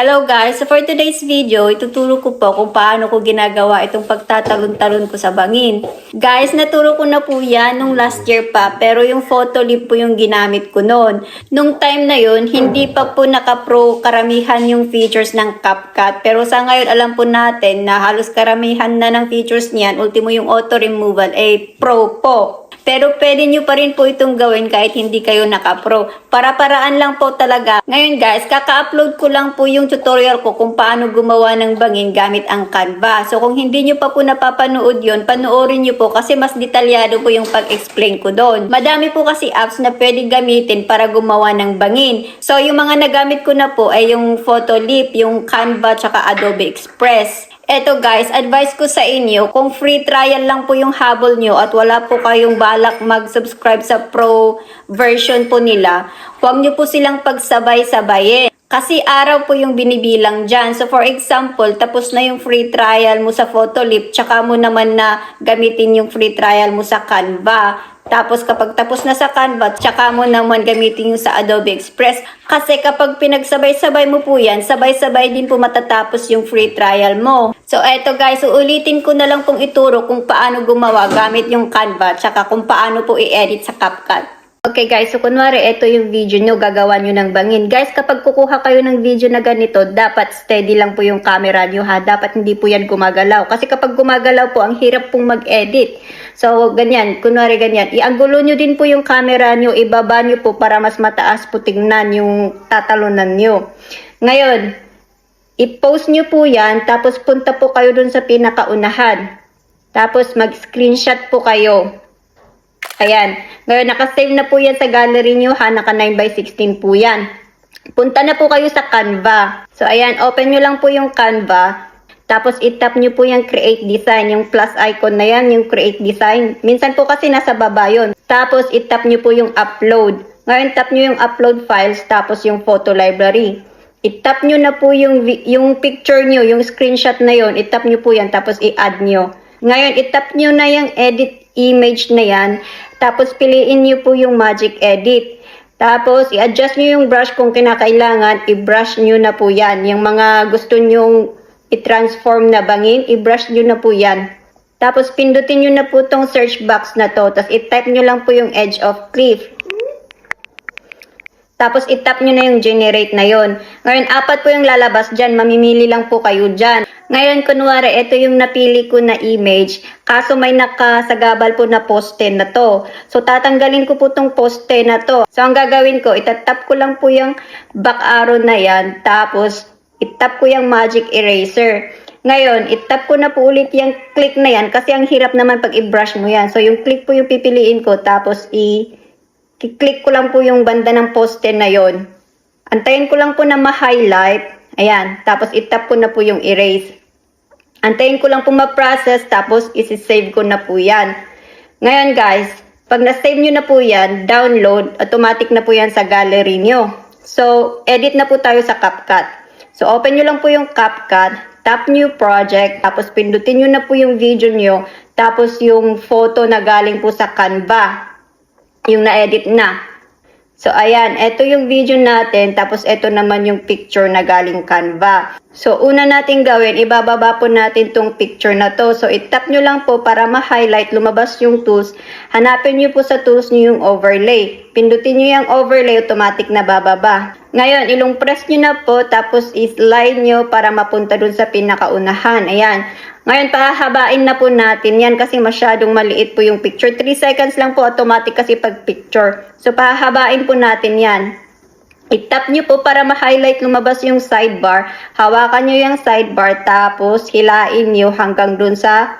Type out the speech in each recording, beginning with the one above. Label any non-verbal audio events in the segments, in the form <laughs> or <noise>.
Hello guys! So for today's video, ituturo ko po kung paano ko ginagawa itong pagtatalon-talon ko sa bangin. Guys, naturo ko na po yan nung last year pa, pero yung photo lip po yung ginamit ko noon. Nung time na yun, hindi pa po naka-pro karamihan yung features ng CapCut. Pero sa ngayon, alam po natin na halos karamihan na ng features niyan, ultimo yung auto removal, ay pro po. Pero pwede nyo pa rin po itong gawin kahit hindi kayo naka-pro. Para-paraan lang po talaga. Ngayon guys, kaka-upload ko lang po yung tutorial ko kung paano gumawa ng bangin gamit ang Canva. So kung hindi nyo pa po napapanood yon, panoorin nyo po kasi mas detalyado po yung pag-explain ko doon. Madami po kasi apps na pwedeng gamitin para gumawa ng bangin. So yung mga nagamit ko na po ay yung Photolip, yung Canva, tsaka Adobe Express. Eto guys, advice ko sa inyo, kung free trial lang po yung habol nyo at wala po kayong balak mag-subscribe sa pro version po nila, huwag nyo po silang pagsabay-sabayin. Kasi araw po yung binibilang dyan. So for example, tapos na yung free trial mo sa Photolip, tsaka mo naman na gamitin yung free trial mo sa Canva. Tapos kapag tapos na sa Canva, tsaka mo naman gamitin yung sa Adobe Express. Kasi kapag pinagsabay-sabay mo po yan, sabay-sabay din po matatapos yung free trial mo. So eto guys, uulitin ko na lang pong ituro kung paano gumawa gamit yung Canva, tsaka kung paano po i-edit sa CapCut. Okay guys, so kunwari ito yung video nyo, gagawa nyo ng bangin. Guys, kapag kukuha kayo ng video na ganito, dapat steady lang po yung camera nyo ha. Dapat hindi po yan gumagalaw. Kasi kapag gumagalaw po, ang hirap pong mag-edit. So, ganyan, kunwari ganyan. Ianggulo nyo din po yung camera nyo, ibaba nyo po para mas mataas po tingnan yung tatalunan nyo. Ngayon, i-post nyo po yan, tapos punta po kayo dun sa pinakaunahan. Tapos mag-screenshot po kayo. Ayan. Ngayon, nakasave na po yan sa gallery nyo ha. Naka 9x16 po yan. Punta na po kayo sa Canva. So, ayan. Open nyo lang po yung Canva. Tapos, itap nyo po yung create design. Yung plus icon na yan, yung create design. Minsan po kasi nasa baba yun. Tapos, itap nyo po yung upload. Ngayon, tap nyo yung upload files. Tapos, yung photo library. Itap nyo na po yung, yung picture nyo, yung screenshot na yon. Itap nyo po yan. Tapos, i-add nyo. Ngayon, itap nyo na yung edit image na yan. Tapos, piliin nyo po yung magic edit. Tapos, i-adjust nyo yung brush kung kinakailangan. I-brush nyo na po yan. Yung mga gusto nyong i-transform na bangin, i-brush nyo na po yan. Tapos, pindutin nyo na po tong search box na to. Tapos, i-type nyo lang po yung edge of cliff. Tapos, itap nyo na yung generate na yon. Ngayon, apat po yung lalabas dyan. Mamimili lang po kayo dyan. Ngayon, kunwari, ito yung napili ko na image. Kaso may nakasagabal po na poste na to. So, tatanggalin ko po tong poste na to. So, ang gagawin ko, itatap ko lang po yung back arrow na yan. Tapos, itap ko yung magic eraser. Ngayon, itap ko na po ulit yung click na yan kasi ang hirap naman pag i-brush mo yan. So, yung click po yung pipiliin ko. Tapos, i- click ko lang po yung banda ng poste na yon. Antayin ko lang po na ma-highlight. Ayan. Tapos, itap ko na po yung erase. Antayin ko lang po ma-process. Tapos, isi-save ko na po yan. Ngayon, guys, pag na-save nyo na po yan, download, automatic na po yan sa gallery nyo. So, edit na po tayo sa CapCut. So, open nyo lang po yung CapCut, tap new project, tapos pindutin nyo na po yung video nyo, tapos yung photo na galing po sa Canva, yung na-edit na. So, ayan, ito yung video natin, tapos ito naman yung picture na galing Canva. So, una natin gawin, ibababa po natin tong picture na to. So, itap nyo lang po para ma-highlight, lumabas yung tools. Hanapin nyo po sa tools nyo yung overlay. Pindutin nyo yung overlay, automatic na bababa. Ngayon, ilong press nyo na po, tapos i-slide nyo para mapunta dun sa pinakaunahan. Ayan. Ngayon, pahahabain na po natin yan kasi masyadong maliit po yung picture. 3 seconds lang po automatic kasi pag picture. So, pahahabain po natin yan. I-tap nyo po para ma-highlight lumabas yung sidebar. Hawakan nyo yung sidebar tapos hilain nyo hanggang dun sa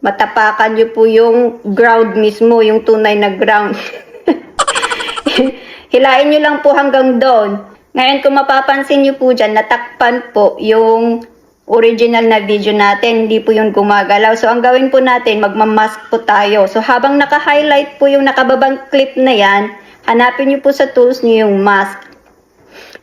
matapakan nyo po yung ground mismo, yung tunay na ground. <laughs> hilain nyo lang po hanggang doon. Ngayon, kung mapapansin nyo po dyan, natakpan po yung original na video natin, hindi po yung gumagalaw. So, ang gawin po natin, magmamask po tayo. So, habang naka-highlight po yung nakababang clip na yan, hanapin nyo po sa tools nyo yung mask.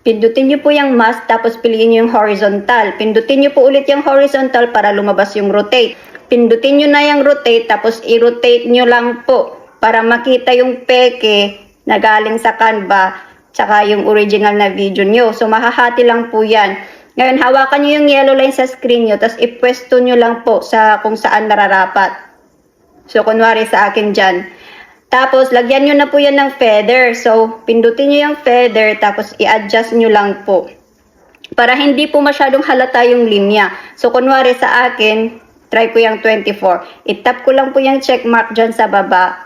Pindutin nyo po yung mask, tapos piliin nyo yung horizontal. Pindutin nyo po ulit yung horizontal para lumabas yung rotate. Pindutin nyo na yung rotate, tapos i-rotate nyo lang po para makita yung peke na galing sa Canva, tsaka yung original na video nyo. So, mahahati lang po yan. Ngayon, hawakan nyo yung yellow line sa screen nyo, tapos ipwesto nyo lang po sa kung saan nararapat. So, kunwari sa akin dyan. Tapos, lagyan nyo na po yan ng feather. So, pindutin nyo yung feather, tapos i-adjust nyo lang po. Para hindi po masyadong halata yung linya. So, kunwari sa akin, try ko yung 24. I-tap ko lang po yung check mark dyan sa baba.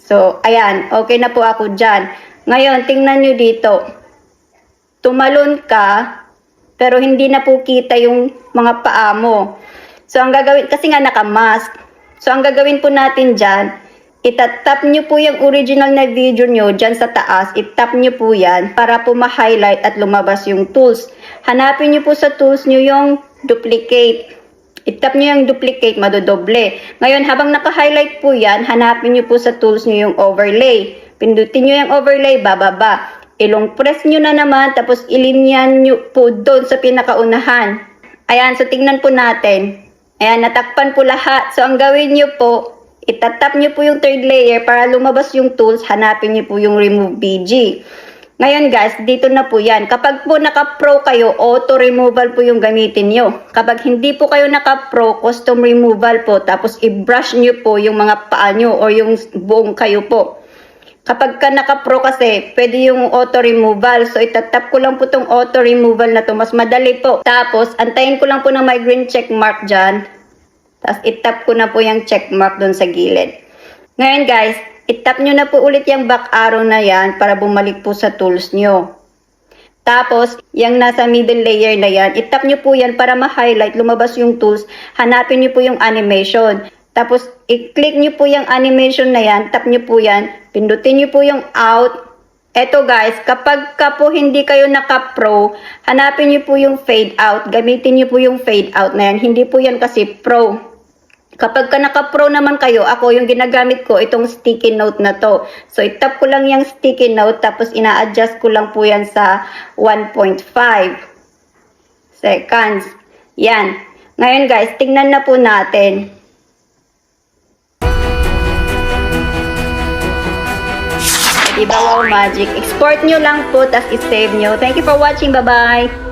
So, ayan. Okay na po ako dyan. Ngayon, tingnan nyo dito. Tumalon ka, pero hindi na po kita yung mga paa mo. So, ang gagawin, kasi nga naka-mask. So, ang gagawin po natin dyan, itatap nyo po yung original na video nyo dyan sa taas, itap nyo po yan para po ma-highlight at lumabas yung tools. Hanapin nyo po sa tools nyo yung duplicate. Itap nyo yung duplicate, madodoble. Ngayon, habang naka-highlight po yan, hanapin nyo po sa tools nyo yung overlay. Pindutin nyo yung overlay, bababa. Ilong press nyo na naman, tapos ilinyan nyo po doon sa pinakaunahan. Ayan, so tingnan po natin. Ayan, natakpan po lahat. So, ang gawin nyo po, itatap nyo po yung third layer para lumabas yung tools, hanapin nyo po yung remove BG. Ngayon guys, dito na po yan. Kapag po naka-pro kayo, auto removal po yung gamitin nyo. Kapag hindi po kayo naka-pro, custom removal po. Tapos i-brush nyo po yung mga paa nyo o yung buong kayo po. Kapag ka naka-pro kasi, pwede yung auto removal. So, itatap ko lang po tong auto removal na to. Mas madali po. Tapos, antayin ko lang po ng may green check mark dyan. Tapos, itap ko na po yung check mark doon sa gilid. Ngayon guys, itap nyo na po ulit yung back arrow na yan para bumalik po sa tools nyo. Tapos, yung nasa middle layer na yan, itap nyo po yan para ma-highlight, lumabas yung tools, hanapin nyo po yung animation. Tapos, i-click nyo po yung animation na yan, tap nyo po yan, pindutin nyo po yung out. Eto guys, kapag ka po hindi kayo naka-pro, hanapin nyo po yung fade out, gamitin nyo po yung fade out na yan, hindi po yan kasi pro. Kapag ka naka-pro naman kayo, ako yung ginagamit ko, itong sticky note na to. So, itap ko lang yung sticky note, tapos ina-adjust ko lang po yan sa 1.5 seconds. Yan. Ngayon guys, tingnan na po natin. Wow magic? Export nyo lang po, tapos i-save nyo. Thank you for watching. Bye-bye!